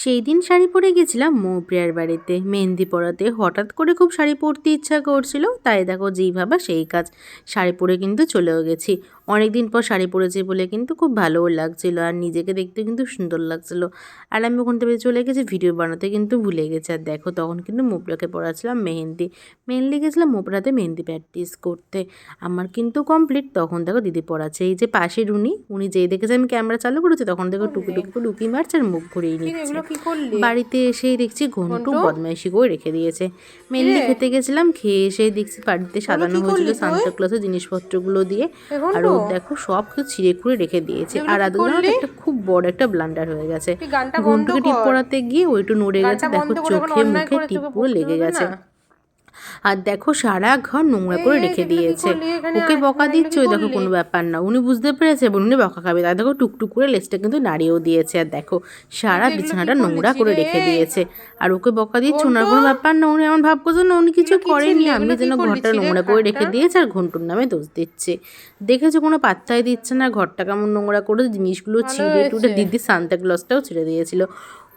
সেই দিন শাড়ি পরে গেছিলাম মৌপ্রিয়ার বাড়িতে। মেহেন্দি পরাতে হঠাৎ করে খুব শাড়ি পরতে ইচ্ছা করছিল তাই দেখো যেই ভাবা সেই কাজ। শাড়ি পরে কিন্তু চলেও গেছি। অনেক দিন পর শাড়ি পরেছি বলে কিন্তু খুব ভালোও লাগছিল আর নিজেকে দেখতে কিন্তু সুন্দর লাগছিল। আর আমি ওখান থেকে চলে গেছি ভিডিও বানাতে কিন্তু ভুলে গেছি। আর দেখো তখন কিন্তু মোপরাকে পড়াচ্ছিলাম মেহেন্দি। মেহেন্দি গেছিলাম মোপরাতে মেহেন্দি প্র্যাকটিস করতে। আমার কিন্তু কমপ্লিট তখন দেখো দিদি পড়াচ্ছে এই যে পাশের উনি উনি যেই দেখেছে আমি ক্যামেরা চালু করেছি তখন দেখো টুকি টুকি মারছে আর মুখ ঘুরিয়ে নিচ্ছে। বাড়িতে এসেই দেখছি ঘন্টু? বদমাইশি করে রেখে দিয়েছে মেনলি খেতে গেছিলাম খেয়ে এসেই দেখছি বাড়িতে সাজানো হয়েছিল করলি তুই? সান্তা ক্লসের জিনিসপত্রগুলো দিয়ে আর ও দেখো সব কিছু ছিঁড়ে খুঁড়ে রেখে দিয়েছে আর কি আদৌ জানো তো করলি? একটা খুব বড় একটা ব্লান্ডার হয়ে গেছে ঘন্টুকে টিপ। পড়াতে গিয়ে ওইটু নড়ে গেছে দেখো চোখে মুখে টিপ করে পুরো লেগে গেছে। আর দেখো সারা ঘর নোংরা করে রেখে দিয়েছে। ওকে বকা দিচ্ছে? ওই দেখো কোনো ব্যাপার না। উনি বুঝতে পেরেছে এবং উনি বকা খাবে। তাই দেখো টুকটুক করে লেজটা কিন্তু নাড়িয়েও দিয়েছে। আর দেখো সারা বিছানাটা নোংরা করে রেখে দিয়েছে। আর ওকে বকা দিচ্ছে? ওনার কোনো ব্যাপার না। উনি এমন ভাব করছে না উনি কিছু করেনি আমি যেন ঘরটা নোংরা করে রেখে দিয়েছে আর ঘন্টুর নামে দোষ দিচ্ছে। দেখেছ কোনো পাত্তাই দিচ্ছে না? ঘরটা কেমন নোংরা করে জিনিসগুলো ছিঁড়ে টুটে। দিদি সান্তা ক্লসটাও ছিঁড়ে দিয়েছিল।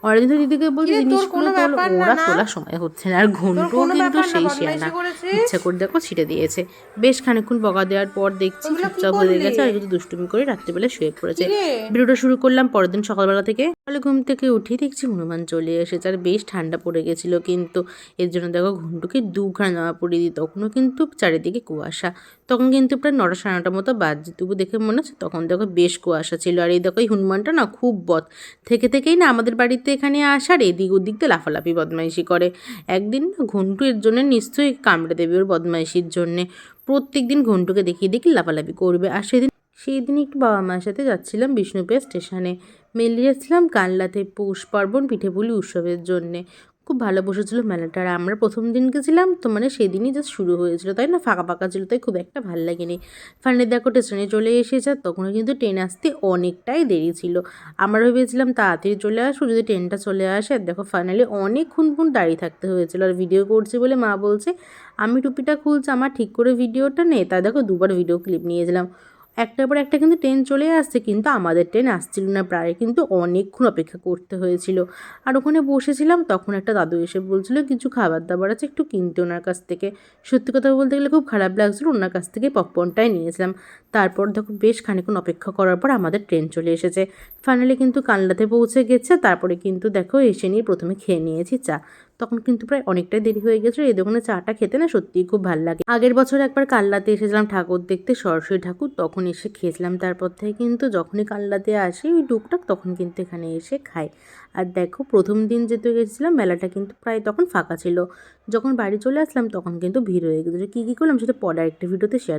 অরিন্দ দিদিকে বলছে জিনিসগুলো তোর ওরা না? তোলার সময় হচ্ছে না। আর ঘন্টুও কোনো কিন্তু সেই শেয়ানা করেছিস? ইচ্ছা করে দেখো ছিঁড়ে দিয়েছে। বেশ খানিকক্ষণ বকা দেওয়ার পর দেখছি চুপচাপ হয়ে গেছে আর কিছু দুষ্টুমি করে রাত্রিবেলা শুয়ে পড়েছে? ভিডিওটা শুরু করলাম পরের দিন সকালবেলা থেকে। সকালে ঘুম থেকে উঠে দেখছি হনুমান চলে এসেছে আর বেশ ঠান্ডা পড়ে গেছিল। কিন্তু এর জন্য দেখো ঘন্টুকে দুখানা জামা পরিয়ে দিই। তখনও কিন্তু চারিদিকে কুয়াশা। তখন কিন্তু প্রায় নটা সাড়ে নটার মতো বাজছে তবু দেখে মনে হচ্ছে তখন দেখো বেশ কুয়াশা ছিল। আর এই দেখো এই হনুমানটা না খুব বদ থেকে থেকেই না আমাদের বাড়িতে এখানে আসার এদিক ওদিক দিয়ে লাফালাফি, বদমাইশি করে। একদিন না ঘন্টু এর জন্য নিশ্চয়ই কামড়ে দেবে ওর বদমাইশির জন্যে। প্রত্যেক দিন ঘন্টুকে দেখিয়ে দেখি লাফালাফি করবে। আর সেদিন সেই দিন একটু বাবা মায়ের সাথে যাচ্ছিলাম বিষ্ণুপ্রিয়া স্টেশনে। মেলে যাচ্ছিলাম কানলাতে পৌষ পার্বণ পিঠেপুলি উৎসবের জন্যে। খুব ভালো বসেছিল মেলাটা। আর আমরা প্রথম দিন গেছিলাম তো মানে সেদিনই জাস্ট শুরু হয়েছিল, তাই না? ফাঁকা ফাঁকা ছিল, তাই খুব একটা ভালো লাগেনি। ফাইনালি দেখো, স্টেশনে চলে এসেছে আর তখনও কিন্তু ট্রেন আসতে অনেকটাই দেরি ছিল। আমরা ভেবেছিলাম তাড়াতাড়ি চলে আসব, যদি ট্রেনটা চলে আসে, আর দেখো ফাইনালি অনেকক্ষণ পর্যন্ত দাঁড়িয়ে থাকতে হয়েছিল। আর ভিডিও করছি বলে মা বলছে, আমি টুপিটা খুলছি, আমার ঠিক করে ভিডিওটা নেই তা দেখো দুবার ভিডিও ক্লিপ নিয়েছিলাম একটার পর একটা কিন্তু ট্রেন চলে আসছে, কিন্তু আমাদের ট্রেন আসছিল না প্রায়, কিন্তু অনেকক্ষণ অপেক্ষা করতে হয়েছিল। আর ওখানে বসেছিলাম, তখন একটা দাদু এসে বলছিল, কিছু খাবার দাবার আছে, একটু কিনতে ওনার কাছ থেকে। সত্যি কথা বলতে গেলে খুব খারাপ লাগছিল, ওনার কাছ থেকে পপকর্নটাই নিয়েছিলাম। তারপর দেখো বেশ খানিক্ষণ অপেক্ষা করার পর আমাদের ট্রেন চলে এসেছে। ফাইনালি কিন্তু কানলাতে পৌঁছে গেছে, তারপরে কিন্তু দেখো এসে নিয়ে প্রথমে খেয়ে নিয়েছি চা। তখন কিন্তু প্রায় অনেকটাই দেরি হয়ে গেছিল এই দোকানে চাটা খেতে না সত্যিই খুব ভালো লাগে। আগের বছর একবার কাল্লাতে এসেছিলাম ঠাকুর দেখতে, সরস্বতী ঠাকুর, তখন এসে খেয়েছিলাম। তারপর থেকে কিন্তু যখনই কাল্লাতে আসি, ওই টুকটাক তখন কিন্তু এখানে এসে খাই। আর দেখো, প্রথম দিন যেতে গেছিলাম, মেলাটা কিন্তু প্রায় তখন ফাঁকা ছিল। যখন বাড়ি চলে আসলাম, তখন কিন্তু ভিড় হয়ে গেছিল কী কী করলাম সেটা পরে একটা ভিডিওতে শেয়ার